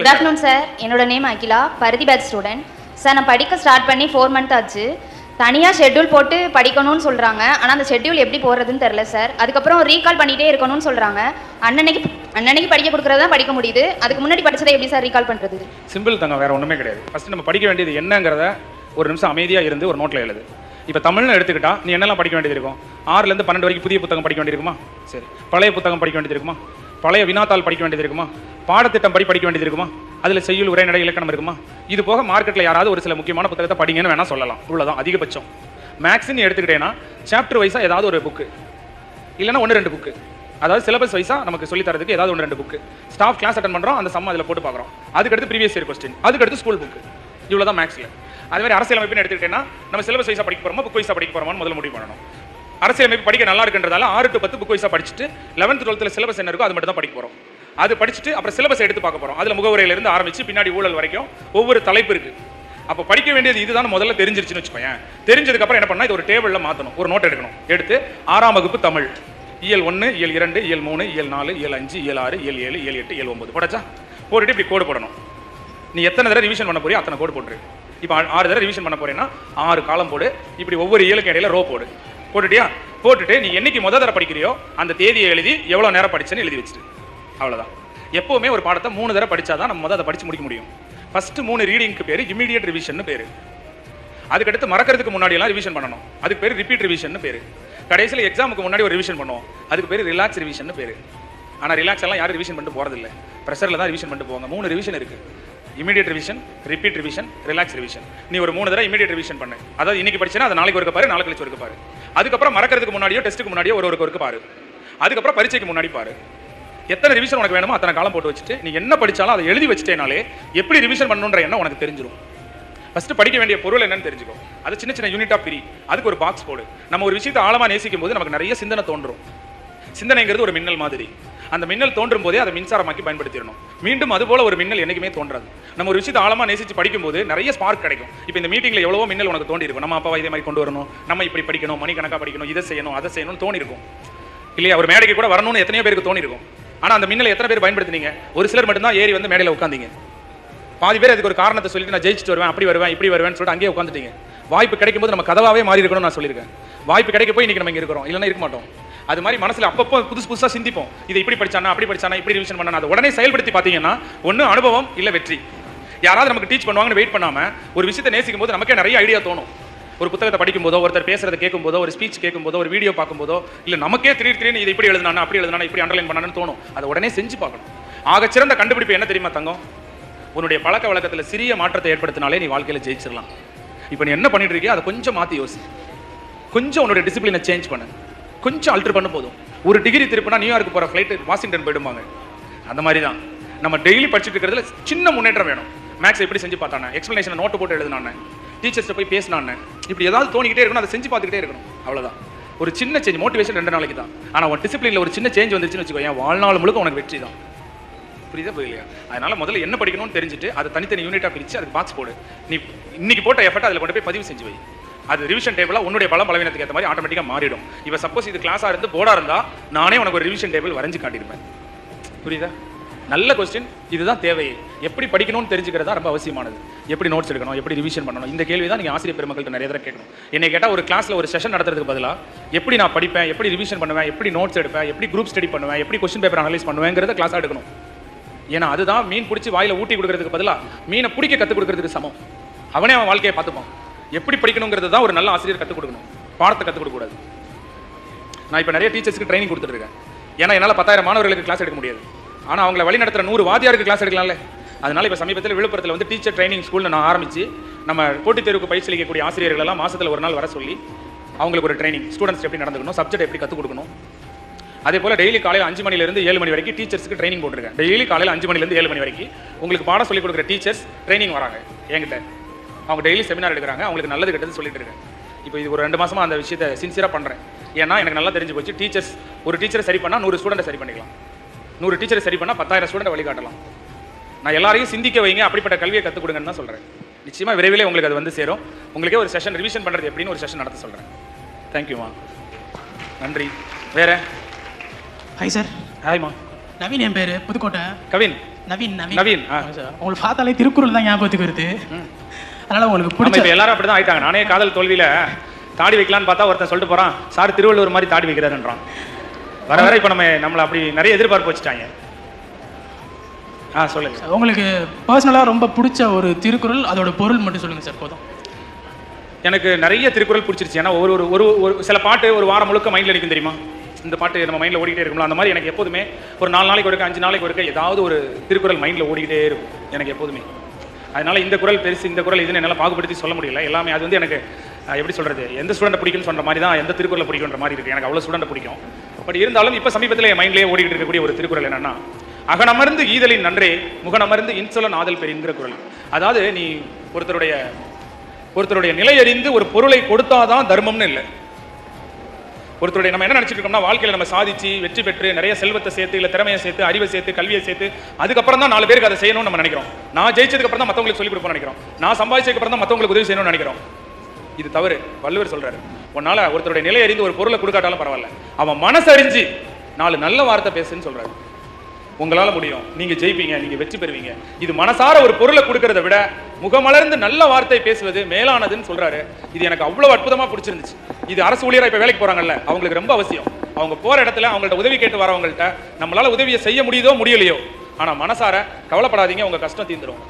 Good afternoon sir என்னோட name Akila. Paruthi batch student sir நான் படிக்க ஸ்டார்ட் பண்ணி ஃபோர் மந்த் ஆச்சு. தனியாக ஷெட்யூல் போட்டு படிக்கணும்னு சொல்கிறாங்க ஆனால் அந்த ஷெட்யூல் எப்படி போகிறதுன்னு தெரில சார் அதுக்கப்புறம் ரீகால் பண்ணிகிட்டே இருக்கணும்னு சொல்கிறாங்க அன்னன்னைக்கு அன்னன்னைக்கு படிக்க கொடுக்குறது தான் படிக்க முடியுது. அதுக்கு முன்னாடி படித்ததை எப்படி சார் ரீகால் பண்ணுறது சிம்பிள் தாங்க வேற ஒன்றுமே கிடையாது. ஃபர்ஸ்ட் நம்ம படிக்க வேண்டியது என்னங்கிறத ஒரு நிமிஷம் அமைதியாக இருந்து ஒரு நோட்டில் எழுது. இப்போ தமிழ்னு எடுத்துக்கிட்டா நீ என்னெல்லாம் படிக்க வேண்டியது இருக்கும்? ஆறுலேருந்து பன்னெண்டு வரைக்கும் புதிய புத்தகம் படிக்க வேண்டியிருக்குமா சரி. பழைய புத்தகம் படிக்க வேண்டியது இருக்குமா? பழைய வினாத்தாள் படிக்க வேண்டியது இருக்குமா? பாடத்திட்டம் படி படிக்க வேண்டியது இருக்குமா? அதில் செய்யுள் உரைநடை இலக்கணம் இருக்குமா? இது போக மார்க்கெட்டில் யாராவது ஒரு சில முக்கியமான புத்தகத்தை படிங்கன்னு வேணால் சொல்லலாம். இவ்வளோதான் அதிகபட்சம். மேக்ஸ்ன்னு எடுத்துக்கிட்டேன்னா சாப்டர் வைஸாக ஏதாவது ஒரு புக்கு இல்லைன்னா ஒன்று ரெண்டு புக்கு அதாவது சிலபஸ் வைஸாக நமக்கு சொல்லி தரதுக்கு ஏதாவது ஒன்று ரெண்டு புக்கு ஸ்டாஃப் கிளாஸ் அட்டன் பண்ணுறோம் அந்த சம் அதில் போட்டு பார்க்குறோம். அதுக்கடுத்து ப்ரீவியஸ் இயர் கொஸ்டின் அதுக்கடுத்து ஸ்கூல் புக்கு இவ்வளோ தான் மேக்ஸில் அதே மாதிரி அரசியலமைப்புன்னு எடுத்துக்கிட்டேன்னா நம்ம சிலபஸ் வைஸாக படிக்க போகிறோமா புக் வைஸாக படிக்க போகிறோமான்னு முதல்ல முடிவு பண்ணணும். அரசியலமைப்பு படிக்க நல்லா இருக்குன்றதால ஆறு டு பத்து புக் வைஸாக படிச்சுட்டு லெவன்த் டுவெல்த்தில் சிலபஸ் என்ன இருக்கோ அது மட்டும் தான் படிக்க போகிறோம் அது படிச்சுட்டு அப்புறம் சிலபஸ் எடுத்து பார்க்க போகிறோம் அதில் முகவுரையிலிருந்து ஆரம்பித்து பின்னாடி ஊழல் வரைக்கும் ஒவ்வொரு தலைப்பு இருக்குது அப்போ படிக்க வேண்டியது இதுதான் முதல்ல தெரிஞ்சிருச்சுன்னு வச்சுக்கோயேன். தெரிஞ்சதுக்கப்புறம் என்ன பண்ணால் இது ஒரு டேபிளில் மாற்றணும் ஒரு நோட் எடுக்கணும். எடுத்து ஆறாம் வகுப்பு தமிழ். இயல் ஒன்று இயல் இரண்டு இயல் மூணு இயல் நாலு இயல் அஞ்சு இயல் ஆறு இயல் ஏழு இயல் எட்டு இயல் ஒம்பது போடச்சா போட்டுட்டு இப்படி கோடு போடணும். நீ எத்தனை தடவை ரிவிஷன் பண்ண போறியோ அத்தனை கோடு போட்டுரு. இப்போ ஆறு தடவை ரிவிஷன் பண்ண போறேன்னா ஆறு காலம் போடு. இப்படி ஒவ்வொரு இயலுக்கு இடையில ரோ போடு. போட்டுட்டியா? போட்டுட்டு நீ என்னைக்கு முத தடவை படிக்கிறியோ அந்த தேதியை எழுதி எவ்வளோ நேரம் படிச்சேன்னு எழுதி வச்சுட்டு அவ்வளோதான் எப்போவுமே ஒரு பாடத்தை மூணு தடவை படித்தாதான் நம்ம முதல் அதை படிச்சு முடிக்க முடியும். ஃபஸ்ட்டு மூணு ரீடிங்க்கு பேர் இமீடியட் ரிவிஷன் பேரு. அதுக்கடுத்து மறக்கிறதுக்கு முன்னாடியெல்லாம் ரிவிஷன் பண்ணணும். அதுக்கு பேர் ரிப்பீட் ரிவிஷன் பேர். கடைசியில் எக்ஸாமுக்கு முன்னாடி ஒரு ரிவிஷன் பண்ணுவோம். அதுக்கு பேர் ரிலாக்ஸ் ரிவிஷன் பேர். ஆனால் ரிலாக்ஸ் எல்லாம் யாரும் ரிவிஷன் பண்ணிட்டு போகிறதில்ல ப்ரெஷரில் தான் ரிவிஷன் பண்ணிட்டு போவாங்க. மூணு ரிவிஷன் இருக்குது immediate revision repeat revision relax revision நீ ஒரு மூணு தடவை இமீடியட் ரிவிஷன் பண்ணு. அதாவது இன்னைக்கு படிச்சேன்னா அது நாளைக்கு ஒருக்க பாரு நாளைக்கு கழிச்சு ஒருக்க பாரு. அதுக்கப்புறம் மறக்கிறதுக்கு முன்னாடியோ டெஸ்ட்டுக்கு முன்னாடியோ ஒரு ஒரு ஒருக்க பாரு. அதுக்கப்புறம் பரீட்சைக்கு முன்னாடி பாரு. எத்தனை ரிவிஷன் உனக்கு வேணுமோ அத்தனை காலம் போட்டு வச்சுட்டு நீ என்ன படிச்சாலும் அதை எழுதி வச்சிட்டேனாலே எப்படி ரிவிஷன் பண்ணணுன்ற எண்ணம் உனக்கு தெரிஞ்சிடும் ஃபஸ்ட்டு படிக்க வேண்டிய பொருள் என்னன்னு தெரிஞ்சுக்கோ. அது சின்ன சின்ன யூனிட்டா பிரி. அதுக்கு ஒரு பாக்ஸ் போடு. நம்ம ஒரு விஷயத்தை ஆழமாக நேசிக்கும் போது நமக்கு நிறைய சிந்தனை தோன்றும். சிந்தனைங்கிறது ஒரு மின்னல் மாதிரி. அந்த மின்னல் தோன்றும் போதே அதை மின்சாரமாக்கி பயன்படுத்திடணும். மீண்டும் அது போல ஒரு மின்னல் என்றைக்குமே தோன்றாது. நம்ம ஒரு விஷயத்தை ஆழமாக நேசித்து படிக்கும்போது நிறைய ஸ்பார்க் கிடைக்கும். இப்போ இந்த மீட்டிங்ல எவ்வளவோ மின்னல் உனக்கு தோண்டி இருக்கும் நம்ம அப்பாவை இதே மாதிரி கொண்டு வரணும். நம்ம இப்படி படிக்கணும். மணிக்கணக்கா படிக்கணும். இதை செய்யணும் அதை செய்யணும்னு தோணிருக்கும். இல்லையா? ஒரு மேடைக்கு கூட வரணும்னு எத்தனையோ பேருக்கு தோணிருக்கும். ஆனால் அந்த மின்னலை எத்தனை பேர் பயன்படுத்துனீங்க? ஒரு சிலர் மட்டும்தான் ஏறி வந்து மேடையில் உட்காந்தீங்க. பாதி பேர் அதுக்கு ஒரு காரணத்தை சொல்லிட்டு நான் ஜெயிச்சுட்டு வருவேன் அப்படி வருவேன் இப்படி வருவேன்னு சொல்லிட்டு அங்கேயே உட்காந்துட்டீங்க. வாய்ப்பு கிடைக்கும் போது நம்ம கதவாவே மாறி இருக்கணும்னு நான் சொல்லியிருக்கேன். வாய்ப்பு கிடைக்க போய் இன்னைக்கு நம்ம இங்க இருக்கிறோம். இல்லைன்னா இருக்க மாட்டோம். அது மாதிரி மனசுல அப்பப்போ புதுசு புதுசா சிந்திப்போம். இதை இப்படி படிச்சானா அப்படி படிச்சானா இப்படி ரிவிஷன் பண்ணா அதை உடனே செயல்படுத்தி பார்த்தீங்கன்னா ஒன்று அனுபவம் இல்ல வெற்றி. யாராவது நமக்கு டீச் பண்ணுவாங்கன்னு வெயிட் பண்ணாம ஒரு விஷயத்தை நேசிக்கும் போது நமக்கே நிறைய ஐடியா தோணும். ஒரு புத்தகத்தை படிக்கும் போதோ ஒருத்தர் பேசுறத கேட்கும் போதோ ஒரு ஸ்பீச் கேட்கும் போதோ ஒரு வீடியோ பார்க்கும் போதோ இல்ல நமக்கே திடீர் திடீர்னு இது இப்படி எழுதினா அப்படி எழுதினா இப்படி அண்டர்லைன் பண்ணான்னு தோணும். அதை உடனே செஞ்சு பார்க்கணும். ஆகச்சிறந்த கண்டுபிடிப்பு என்ன தெரியுமா தங்கம்? உன்னுடைய பழக்க வழக்கத்தில் சிறிய மாற்றத்தை ஏற்படுத்தினாலே நீ வாழ்க்கையில ஜெயிச்சிடலாம் இப்போ நீ என்ன பண்ணிட்டு இருக்கியோ அதை கொஞ்சம் மாற்றி யோசி. கொஞ்சம் உன்னுடைய டிசிப்ளினை சேஞ்ச் பண்ணு. கொஞ்சம் ஆல்ட்ரு பண்ண போதும். ஒரு டிகிரி திருப்பினா நியூயார்க்கு போகிற ஃப்ளைட் வாஷிங்டன் போயிடுவாங்க அந்த மாதிரி தான் நம்ம டெய்லி படிச்சுட்டு இருக்கிறதுல சின்ன முன்னேற்றம் வேணும். மேக்ஸ் எப்படி செஞ்சு பார்த்தானே? எக்ஸ்பிளேஷனை நோட்டு போட்டு எழுதினானே? டீச்சர்ஸ்ட்ட போய் பேசினானே? இப்படி ஏதாவது தோணிக்கிட்டே இருக்கணும் அதை செஞ்சு பார்த்துக்கிட்டே இருக்கணும். அவ்வளோதான் ஒரு சின்ன சேஞ்ச் மோட்டிவேஷன் ரெண்டு நாளைக்கு தான். ஆனால் உன் டிசிப்ளினில் ஒரு சின்ன சேஞ்ச் வந்துச்சுன்னு வச்சுக்கோ என் வாழ்நாள் முழுக்க உனக்கு வெற்றி தான். புரியுதா புரியலையா அதனால முதல்ல என்ன படிக்கணும்னு தெரிஞ்சுட்டு அதை தனித்தனி யூனிட்டாக பிரித்து அதுக்கு பாக்ஸ் போடு. நீ இன்னைக்கு போட்ட எஃபர்ட் அதில் கொண்டு போய் பதிவு செஞ்சு வை. அது ரிவிஷன் டேபிளாக உன்னுடைய பலம் பலவீனத்துக்கு ஏற்ற மாதிரி ஆட்டோமேட்டிக்காக மாறிடும். இப்போ சப்போஸ் இது கிளாஸாக இருந்து போர்டாக இருந்தா நானே உனக்கு ஒரு ரிவிஷன் டேபிள் வரைஞ்சு காட்டியிருப்பேன். புரியுதா? நல்ல கொஸ்டின் இதுதான் தேவையே எப்படி படிக்கணும்னு தெரிஞ்சுக்கிறதா ரொம்ப அவசியமானது. எப்படி நோட்ஸ் எடுக்கணும் எப்படி ரிவிஷன் பண்ணணும் இந்த கேள்வி தான் நீங்கள் ஆசிரியர் பெருமக்கள்கிட்ட நிறைய தடவை கேட்கணும். என்னை கேட்டால் ஒரு கிளாஸில் ஒரு செஷன் நடத்துறதுக்கு பதிலாக எப்படி நான் படிப்பேன் எப்படி ரிவிஷன் பண்ணுவேன் எப்படி நோட்ஸ் எடுப்பேன் எப்படி குரூப் ஸ்டடி பண்ணுவேன் எப்படி கொஸ்டின் பேப்பர் அனலைஸ் பண்ணுவேங்கிறத கிளாஸாக எடுக்கணும். ஏன்னா அதுதான் மீன் பிடிச்சி வாயில ஊட்டி கொடுக்கறதுக்கு பதிலா மீனை பிடிக்க கற்றுக் கொடுக்கறதுக்கு சமம். அவனே அவன் வாழ்க்கையை பார்த்துப்பான். எப்படி படிக்கணுங்கிறது தான் ஒரு நல்ல ஆசிரியர் கற்றுக் கொடுக்கணும். பாடத்தை கற்றுக் கொடுக்கக்கூடாது நான் இப்போ நிறைய டீச்சர்ஸ்க்கு ட்ரைனிங் கொடுத்துட்ருக்கேன் ஏன்னா என்னால் பத்தாயிரம் மாணவர்களுக்கு கிளாஸ் எடுக்க முடியாது. ஆனால் அவங்கள வழி நடத்துகிற நூறு வாத்தியாருக்கு கிளாஸ் எடுக்கலாம்ல. அதனால் இப்போ சமீபத்தில் விழுப்புரத்தில் வந்து டீச்சர் ட்ரைனிங் ஸ்கூலில் நான் ஆரம்பிச்சு நம்ம போட்டித் தேர்வுக்கு பயிற்சி அளிக்கக்கூடிய ஆசிரியர்கள் எல்லாம் ஒரு நாள் வர சொல்லி அவங்களுக்கு ஒரு ட்ரைனிங் ஸ்டூடெண்ட்ஸ் எப்படி நடந்துக்கணும் சப்ஜெக்ட் எப்படி கற்றுக் கொடுக்கணும். அதே போல் டெய்லி காலையில் அஞ்சு மணிலேருந்து ஏழு மணி வரைக்கும் டீச்சர்ஸ்க்கு ட்ரைனிங் போட்டுருக்கேன். டெய்லி காலையில் அஞ்சு மணிலேருந்து ஏழு மணி வரைக்கும் உங்களுக்கு பாடம் சொல்லிக் கொடுக்குற டீச்சர்ஸ் ட்ரைனிங் வராங்க என்கிட்ட. அவங்க டெய்லி செமினார் எடுக்கிறாங்க. அவங்களுக்கு நல்லது கெட்டது சொல்லிட்டு இருக்கேன். இப்போ இது ஒரு ரெண்டு மாசமா அந்த விஷயத்தை சின்சியராக பண்ணுறேன் ஏன்னா எனக்கு நல்லா தெரிஞ்சு போச்சு. டீச்சர்ஸ் ஒரு டீச்சரை சரி பண்ணால் நூறு ஸ்டூடெண்ட்டை சரி பண்ணிக்கலாம். நூறு டீச்சரை சரி பண்ணால் பத்தாயிரம் ஸ்டூடெண்ட் வழிகாட்டலாம். நான் எல்லாரையும் சிந்திக்க வைங்க. அப்படிப்பட்ட கல்வியை கற்றுக் கொடுங்கன்னு தான் சொல்கிறேன் நிச்சயமாக விரைவிலே உங்களுக்கு அது வந்து சேரும். உங்களுக்கே ஒரு செஷன் ரிவிஷன் பண்ணுறது எப்படின்னு ஒரு செஷன் நடத்த சொல்கிறேன் தேங்க்யூமா நன்றி. வேற? ஹாய் சார் ஹாய்மா நவீன் என் பேர். புதுக்கோட்டை. கவின். நவீன் நவீன். நவீன், உங்களுக்கு பார்த்தாலே திருக்குறள் தான் ஞாபகத்துக்கு வருது. அதனால உங்களுக்கு பிடிச்ச எல்லாரும் அப்படிதான் ஆயிட்டாங்க. நானே காதல் தோல்வியில தாடி வைக்கலான்னு பார்த்தா ஒருத்தன் சொல்லிட்டு போறான் சார் திருவள்ளுவர் மாதிரி தாடி வைக்கிறாருன்றான். வர வர இப்ப நம்ம நம்மள அப்படி நிறைய எதிர்பார்ப்பு வச்சுட்டாங்க. ஆ சொல்லுங்க. சார், உங்களுக்கு பர்சனலாக ரொம்ப பிடிச்ச ஒரு திருக்குறள் அதோட பொருள் மட்டும் சொல்லுங்க சார் போதும். எனக்கு நிறைய திருக்குறள் பிடிச்சிருச்சு. ஏன்னா ஒரு ஒரு ஒரு சில பாட்டு ஒரு வாரம் முழுக்க மைண்டில் நிற்கும் தெரியுமா? இந்த பாட்டு நம்ம மைண்டில் ஓடிக்கிட்டே இருக்கும்ல அந்த மாதிரி எனக்கு எப்போதுமே ஒரு நாலு நாளைக்கு ஒருக்க அஞ்சு நாளைக்கு ஒருக்க ஏதாவது ஒரு திருக்குறள் மைண்டில் ஓடிக்கிட்டே இருக்கும் எனக்கு எப்போதுமே. அதனால் இந்த குறள் பெருசு இந்த குறள் இதுன்னு என்னால் பாகுபடுத்தி சொல்ல முடியல. எல்லாமே அது வந்து எனக்கு எப்படி சொல்கிறது எந்த ஸ்டூடெண்ட் பிடிக்கும்னு சொல்கிற மாதிரி தான் எந்த திருக்குறளை பிடிக்குன்ற மாதிரி இருக்குது எனக்கு அவ்வளோ ஸ்டூடெண்ட் பிடிக்கும். பட் இருந்தாலும் இப்போ சமீபத்தில் என் மைண்ட்லேயே ஓடிக்கிட்டு இருக்கக்கூடிய ஒரு திருக்குறள் என்னென்னா அகனமர்ந்து ஈதலின் நன்றே முகனமர்ந்து இன்சொலன் ஆதல் பெறுங்கிற குறள் அதாவது நீ ஒருத்தருடைய ஒருத்தருடைய நிலை அறிந்து ஒரு பொருளை கொடுத்தாதான் தர்மம்னு இல்லை. ஒருத்தருடைய நம்ம என்ன நினைச்சிட்டு இருக்கோம்னா நம்ம சாதிச்சு வெற்றி பெற்று நிறைய செல்வத்தை சேர்த்து இல்லை திறமையை சேர்த்து அறிவை சேர்த்து கல்வியை சேர்த்து அதுக்கப்புறம் தான் நாலு பேருக்கு அதை செய்யணும்னு நம்ம நினைக்கிறோம். நான் ஜெயிச்சதுக்கு அப்புறம் தான் மற்றவங்களுக்கு சொல்லிக் கொடுப்போம் நினைக்கிறோம். நான் சம்பாதிச்சதுக்கு அப்புறம் தான் மத்தவங்களுக்கு உதவி செய்யணும்னு நினைக்கிறோம். இது தவறு. வள்ளுவர் சொல்றாரு உன்னால ஒருத்தருடைய நிலை அறிந்து ஒரு பொருளை கொடுக்காட்டாலும் பரவாயில்ல. அவன் மனசு அறிஞ்சு நாலு நல்ல வார்த்தை பேசுன்னு சொல்றாரு. உங்களால முடியும். நீங்க ஜெயிப்பீங்க நீங்க வெற்றி பெறுவீங்க. இது மனசார ஒரு பொருளை கொடுக்கறத விட முகமலர்ந்து நல்ல வார்த்தை பேசுவது மேலானதுன்னு சொல்றாரு. இது எனக்கு அவ்வளவு அற்புதமா பிடிச்சிருந்துச்சு. இது அரசு ஊழியரா இப்ப வேலைக்கு போறாங்கல்ல அவங்களுக்கு ரொம்ப அவசியம். அவங்க போற இடத்துல அவங்கள்ட்ட உதவி கேட்டு வரவங்கள்ட்ட நம்மளால உதவியை செய்ய முடியுதோ முடியலையோ ஆனா மனசார கவலைப்படாதீங்க உங்க கஷ்டம் தீந்துரும்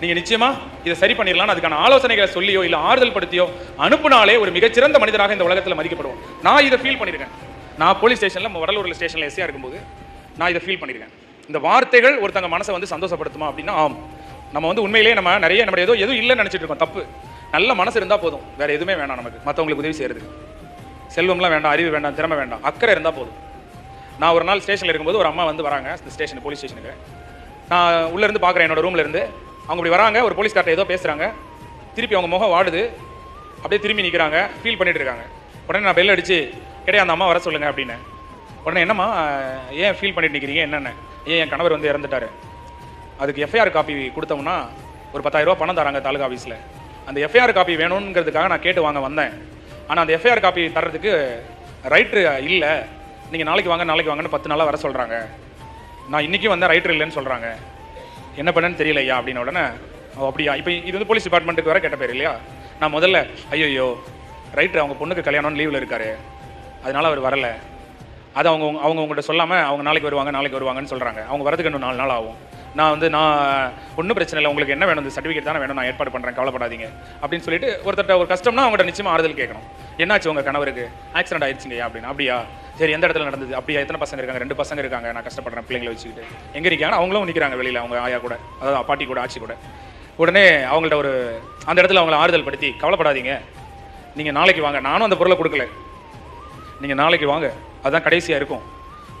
நீங்க நிச்சயமா இதை சரி பண்ணிடலாம் அதுக்கான ஆலோசனைகளை சொல்லியோ இல்ல ஆறுதல் படுத்தியோ அனுப்புனாலே ஒரு மிகச்சிறந்த மனிதராக இந்த உலகத்துல மதிக்கப்படுவோம். நான் இதை ஃபீல் பண்ணிருக்கேன். நான் போலீஸ் ஸ்டேஷன்ல வடலூர்ல ஸ்டேஷன்ல எஸ்ஐயா இருக்கும்போது நான் இதை ஃபீல் பண்ணியிருக்கேன் இந்த வார்த்தைகள் ஒருத்தங்க மனசை வந்து சந்தோஷப்படுத்துமா அப்படின்னா ஆம். நம்ம வந்து உண்மையிலேயே நம்ம நிறைய நம்ம ஏதோ எதுவும் இல்லைன்னு நினச்சிட்டு இருக்கோம். தப்பு. நல்ல மனசு இருந்தால் போதும். வேறு எதுவுமே வேணாம் நமக்கு. மற்றவங்களுக்கு உதவி செய்யறதுக்கு. செல்வம்லாம் வேண்டாம் அறிவு வேண்டாம் திறமை வேண்டாம். அக்கறை இருந்தால் போதும். நான் ஒரு நாள் ஸ்டேஷனில் இருக்கும்போது ஒரு அம்மா வந்து வராங்க இந்த ஸ்டேஷன் போலீஸ் ஸ்டேஷனுக்கு. நான் உள்ளேருந்து பார்க்குறேன் என்னோட ரூம்லேருந்து அவங்க இப்படி வராங்க ஒரு போலீஸ்கார்ட்ட ஏதோ பேசுகிறாங்க திருப்பி அவங்க முகம் வாடுது. அப்படியே திரும்பி நிற்கிறாங்க ஃபீல் பண்ணிட்டு இருக்காங்க. உடனே நான் பெல் அடிச்சு கிடையாது அந்த அம்மா வர சொல்லுங்கள் அப்படின்னு. உடனே என்னம்மா ஏன் ஃபீல் பண்ணிட்டு நிற்கிறீங்க என்னென்ன. ஏன் என் கணவர் வந்து இறந்துட்டாரு? அதுக்கு எஃப்ஐஆர் காப்பி கொடுத்தோம்னா ஒரு பத்தாயிரரூபா பணம் தராங்க தாலுகா ஆஃபீஸில் அந்த எஃப்ஐஆர் காப்பி வேணுங்கிறதுக்காக நான் கேட்டு வாங்க வந்தேன். ஆனால் அந்த எஃப்ஐஆர் காப்பி தர்றதுக்கு ரைட்ரு இல்லை. நீங்கள் நாளைக்கு வாங்க நாளைக்கு வாங்கன்னு பத்து நாளாக வர சொல்கிறாங்க நான் இன்றைக்கும் வந்தேன் ரைட்ரு இல்லைன்னு சொல்கிறாங்க என்ன பண்ணேன்னு தெரியல ஐயா அப்படின்னு உடனே ஓ அப்படியா? இப்போ இது வந்து போலீஸ் டிபார்ட்மெண்ட்டுக்கு வர கேட்ட பேர் இல்லையா? நான் முதல்ல ஐயோ ரைட்ரு அவங்க பொண்ணுக்கு கல்யாணம்னு லீவில் இருக்காரு. அதனால அவர் வரலை. அது அவங்க அவங்க உங்கள்கிட்ட சொல்லாமல் அவங்க நாளைக்கு வருவாங்க நாளைக்கு வருவாங்கன்னு சொல்கிறாங்க அவங்க வரதுக்கு இன்னும் நாலு நாள் ஆகும். நான் வந்து நான் ஒன்றும் பிரச்சனை இல்லை. உங்களுக்கு என்ன வேணும்? இந்த சர்டிஃபிகேட் தானே வேணும். நான் ஏற்பாடு பண்ணுறேன் கவலைப்படாதீங்க. அப்படின்னு சொல்லிட்டு ஒருத்தர்ட்ட ஒரு கஷ்டம்னா அவங்கள்ட்ட நிச்சயமாக ஆறுதல் கேட்கணும். என்னாச்சு உங்கள் கணவருக்கு? ஆக்சிடென்ட் ஆயிடுச்சுங்கய்யா அப்படின்னு. அப்படியா? சரி எந்த இடத்துல நடந்தது? அப்படியா? எத்தனை பசங்க இருக்காங்க? ரெண்டு பசங்க இருக்காங்க. நான் கஷ்டப்படுறேன். பிள்ளைங்களை வச்சுக்கிட்டு. எங்கே இருக்காங்க அவங்களும் நிற்கிறாங்க வெளியில். அவங்க ஆயா கூட. அதாவது பாட்டி கூட ஆட்சி கூட. உடனே அவங்கள்ட்ட ஒரு அந்த இடத்துல அவங்கள ஆறுதல் படுத்தி கவலைப்படாதீங்க. நீங்கள் நாளைக்கு வாங்க. நானும் அந்த பொருளை கொடுக்கல. நீங்கள் நாளைக்கு வாங்க. அதுதான் கடைசியாக இருக்கும்.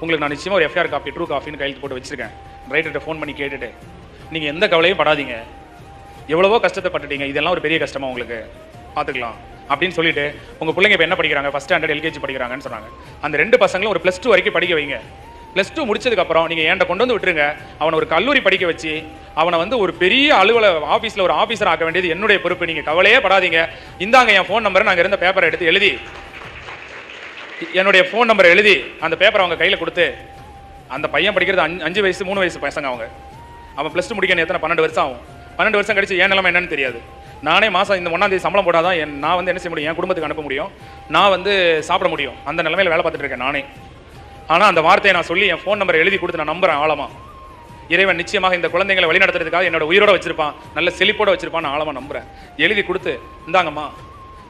உங்களுக்கு நான் நிச்சயமாக ஒரு எஃப்ஐஆர் காப்பி ட்ரூ காஃபின்னு கையெழுத்து போட்டு வச்சிருக்கேன். ரைட்டர்கிட்ட ஃபோன் பண்ணி கேட்டுட்டு. நீங்கள் எந்த கவலையும் படாதீங்க. எவ்வளவோ கஷ்டத்தை பட்டுட்டீங்க இதெல்லாம் ஒரு பெரிய கஷ்டமாக உங்களுக்கு. பார்த்துக்கலாம். அப்படின்னு சொல்லிட்டு உங்கள் பிள்ளைங்க இப்போ என்ன படிக்கிறாங்க? ஃபஸ்ட் ஸ்டாண்டர்ட் எல்கேஜி படிக்கிறாங்கன்னு சொன்னாங்க. அந்த ரெண்டு பசங்களும் ஒரு ப்ளஸ் டூ வரைக்கும் படிக்க வைங்க. ப்ளஸ் டூ முடிச்சதுக்கப்புறம் நீங்கள் என்கிட்ட கொண்டு வந்து விட்டுருங்க. அவனை ஒரு கல்லூரி படிக்க வச்சு அவனை வந்து ஒரு பெரிய அலுவலக ஆஃபீஸில் ஒரு ஆஃபீஸர் ஆக்க வேண்டியது என்னுடைய பொறுப்பு. நீங்கள் கவலையே படாதீங்க. இந்தாங்க என் ஃபோன் நம்பரை நாங்கள் இருந்த பேப்பரை எடுத்து எழுதி. என்னுடைய ஃபோன் நம்பரை எழுதி அந்த பேப்பரை அவங்க கையில் கொடுத்து அந்த பையன் படிக்கிறது அஞ்சு அஞ்சு வயசு மூணு வயசு பசங்க அவங்க. அவன் ப்ளஸ் டூ முடிக்கணும் எத்தனை பன்னெண்டு வருஷம் ஆகும். பன்னெண்டு வருஷம் கழிச்சு ஏன் நிலமை என்னன்னு தெரியாது. நானே மாதம் இந்த ஒன்றாம் தேதி சம்பளம் போட்டாதான் என் நான் வந்து என்ன செய்ய முடியும்? என் குடும்பத்துக்கு அனுப்ப முடியும். நான் வந்து சாப்பிட முடியும். அந்த நிலமையில வேலை பார்த்துட்டு இருக்கேன் நானே. ஆனால் அந்த வார்த்தையை நான் சொல்லி என் ஃபோன் நம்பரை எழுதி கொடுத்து நான் நம்புறேன் ஆழமா. இறைவன் நிச்சயமாக இந்த குழந்தைங்களை வழிநடத்துறதுக்காக என்னோட உயிரோட வச்சிருப்பான். நல்ல செழிப்போட வச்சிருப்பான் நான் ஆழமா நம்புறேன். எழுதி கொடுத்து இந்தாங்கம்மா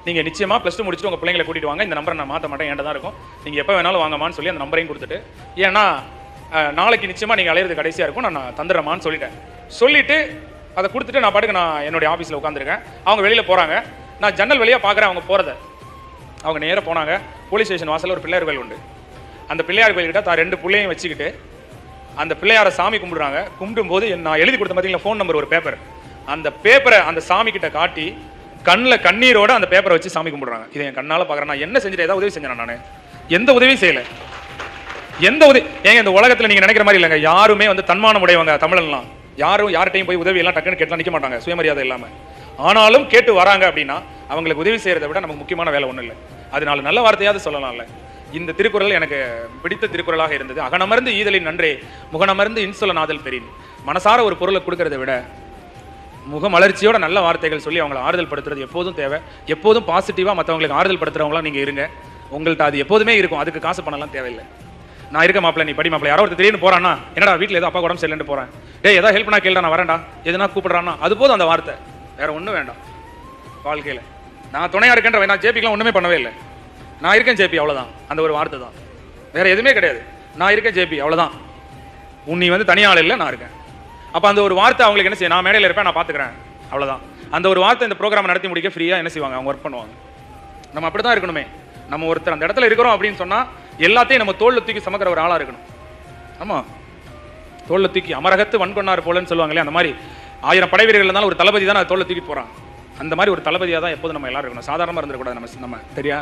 நீங்கள் நிச்சயமா ப்ளஸ் டூ முடிச்சுட்டு உங்கள் பிள்ளைங்களை கூட்டிட்டு வாங்க. இந்த நம்பரை நான் மாற்ற மாட்டேன். என்கிட்ட தான் இருக்கும். நீங்கள் எப்போ வேணாலும் வாங்கம்மான்னு சொல்லி அந்த நம்பரையும் கொடுத்துட்டு. ஏன்னா நாளைக்கு நிச்சயமாக நீங்கள் அலையிறது கடைசியாக இருக்கும். நான் நான் தந்துடுறேம்மான்னு சொல்லிட்டேன். சொல்லிவிட்டு அதை கொடுத்துட்டு நான் பாட்டுக்கு நான் என்னுடைய ஆஃபீஸில் உட்காந்துருக்கேன் அவங்க வெளியில் போகிறாங்க நான் ஜன்னல் வழியாக பார்க்குறேன் அவங்க போகிறத அவங்க நேராக போனாங்க. போலீஸ் ஸ்டேஷன் வாசலில் ஒரு பிள்ளையார் கோயில் உண்டு. அந்த பிள்ளையார் கோயில்கிட்ட தான் ரெண்டு பிள்ளையும் வச்சுக்கிட்டு அந்த பிள்ளையாரை சாமி கும்பிடுறாங்க. கும்பிடும்போது நான் எழுதி கொடுத்த பார்த்தீங்களா ஃபோன் நம்பர் ஒரு பேப்பர் அந்த பேப்பரை அந்த சாமி கிட்ட காட்டி கண்ணில் கண்ணீரோட அந்த பேப்பரை வச்சு சாமி கும்பிடுறாங்க. இதை என் கண்ணால் பார்க்குறேன் நான் என்ன செஞ்சுட்டு ஏதாவது உதவி செஞ்சேன் நான்? எந்த உதவியும் செய்யலை. எந்த உதவி ஏங்க இந்த உலகத்தில் நீங்கள் நினைக்கிற மாதிரி இல்லைங்க. யாருமே வந்து தன்மானம் உடையவங்க தமிழன்லாம். யாரும் யார்கிட்டையும் போய் உதவி எல்லாம் டக்குன்னு கேட்டா நிற்க மாட்டாங்க. சுயமரியாதை இல்லாமல் ஆனாலும் கேட்டு வராங்க அப்படின்னா அவங்களுக்கு உதவி செய்கிறத விட நமக்கு முக்கியமான வேலை ஒன்றும் இல்லை. அதனால நல்ல வார்த்தையாவது சொல்லலாம்ல. இந்த திருக்குறள் எனக்கு பிடித்த திருக்குறளாக இருந்தது. அகனமர்ந்து ஈதலின் நன்றே முகனமர்ந்து இன்சொல நாதல் மனசார ஒரு பொருளை கொடுக்கறத விட முகமலர்ச்சியோட நல்ல வார்த்தைகள் சொல்லி அவங்களை ஆறுதல் படுத்துறது எப்போதும் தேவை. எப்போதும் பாசிட்டிவாக மற்றவங்களுக்கு ஆறுதல் படுத்துறவங்களாம் நீங்கள் இருங்க. உங்கள்கிட்ட அது எப்போதுமே இருக்கும். அதுக்கு காசு பணம்லாம் தேவையில்லை. நான் இருக்க மாப்பிள்ள நீ படி மாப்பிள்ள. யாரோ ஒருத்தர் திடீர்னு போறான்னா என்னடா வீட்டில் ஏதோ அப்பா உடம்பு சரியில்லைன்னு போறேன். டேய் ஏதாவது ஹெல்ப்னா கேள்டா நான் வரேன்டா. எதுனா கூப்பிடுறான்னா அது போதும் அந்த வார்த்தை. வேற ஒன்றும் வேண்டாம். வாழ்க்கையில். நான் துணையாக இருக்கேன்ற நான் ஜேபிக்கெலாம் ஒன்றுமே பண்ணவே இல்லை. நான் இருக்கேன் ஜேபி அவ்வளோதான் அந்த ஒரு வார்த்தை தான். வேற எதுவுமே கிடையாது. நான் இருக்கேன் ஜேபி அவ்வளோதான் உன்னை வந்து தனியாள் இல்லை நான் இருக்கேன். அப்போ அந்த ஒரு வார்த்தை அவங்களுக்கு என்ன செய்யும்? நான் மேடையில் இருப்பேன் நான் பார்த்துக்கிறேன் அவ்வளவுதான். அந்த ஒரு வார்த்தை இந்த ப்ரோக்ராம் நடத்தி முடிக்க ஃப்ரீயாக என்ன செய்வாங்க? அவங்க ஒர்க் பண்ணுவாங்க. நம்ம அப்படி தான் இருக்கணுமே. நம்ம ஒருத்தர் அந்த இடத்துல இருக்கிறோம் அப்படின்னு சொன்னால் எல்லாத்தையும் நம்ம தோல்ல தூக்கி சமக்கிற ஒரு ஆளாக இருக்கணும். ஆமாம் தோல்ல தூக்கி அமரகத்து வன்கொண்டார் போலன்னு சொல்லுவாங்களே அந்த மாதிரி ஆயிரம் படை வீரர்கள் இருந்தாலும் ஒரு தளபதி தான் தோல்ல தூக்கி போகிறான் அந்த மாதிரி ஒரு தளபதியாக தான் எப்போதும் நம்ம எல்லாரும் இருக்கணும். சாதாரணமாக இருந்துடக்கூடாது நம்ம நம்ம தெரியா?